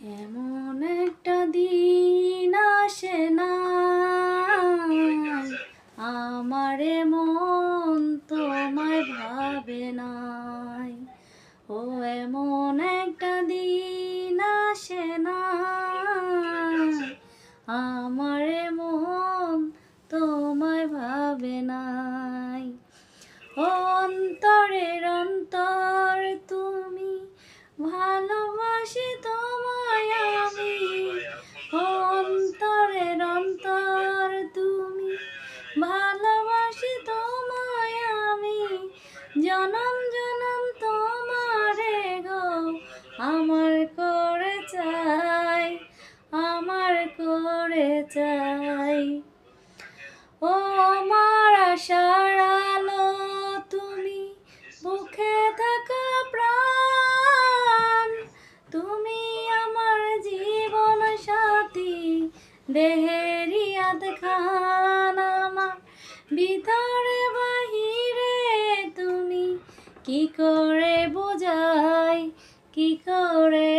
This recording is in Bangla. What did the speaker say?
এমন একটা দিন আসে না। আমারে মন তোমায় ভাবে নাই। ও, এমন একটা দিন আসে না। আমারে মন তোমায় ভাবে নাই। অন্তরের অন্তর তুমি ভালোবাসি তোমায় জনম জনম তোমারে গো, আমার করে চাই, আমার করে চাই। ও আমার আশার আলো, তুমি বুকে থাকা প্রাণ, তুমি আমার জীবন সাথী দেহেরিয়াদ খান আমার ভিতরে কি করে বোঝাই কি করে